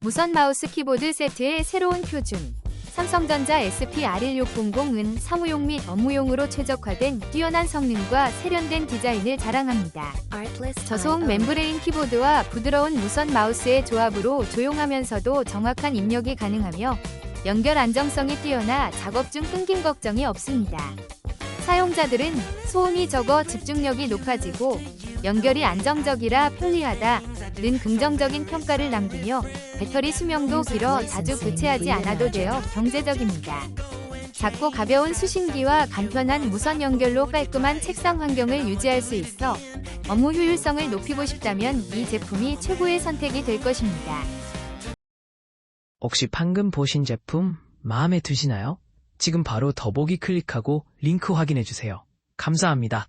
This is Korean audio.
무선 마우스 키보드 세트의 새로운 표준. 삼성전자 SP-R1600은 사무용 및 업무용으로 최적화된 뛰어난 성능과 세련된 디자인을 자랑합니다. 저소음 멤브레인 키보드와 부드러운 무선 마우스의 조합으로 조용하면서도 정확한 입력이 가능하며 연결 안정성이 뛰어나 작업 중 끊김 걱정이 없습니다. 사용자들은 소음이 적어 집중력이 높아지고 연결이 안정적이라 편리하다는 긍정적인 평가를 남기며 배터리 수명도 길어 자주 교체하지 않아도 되어 경제적입니다. 작고 가벼운 수신기와 간편한 무선 연결로 깔끔한 책상 환경을 유지할 수 있어 업무 효율성을 높이고 싶다면 이 제품이 최고의 선택이 될 것입니다. 혹시 방금 보신 제품 마음에 드시나요? 지금 바로 더보기 클릭하고 링크 확인해 주세요. 감사합니다.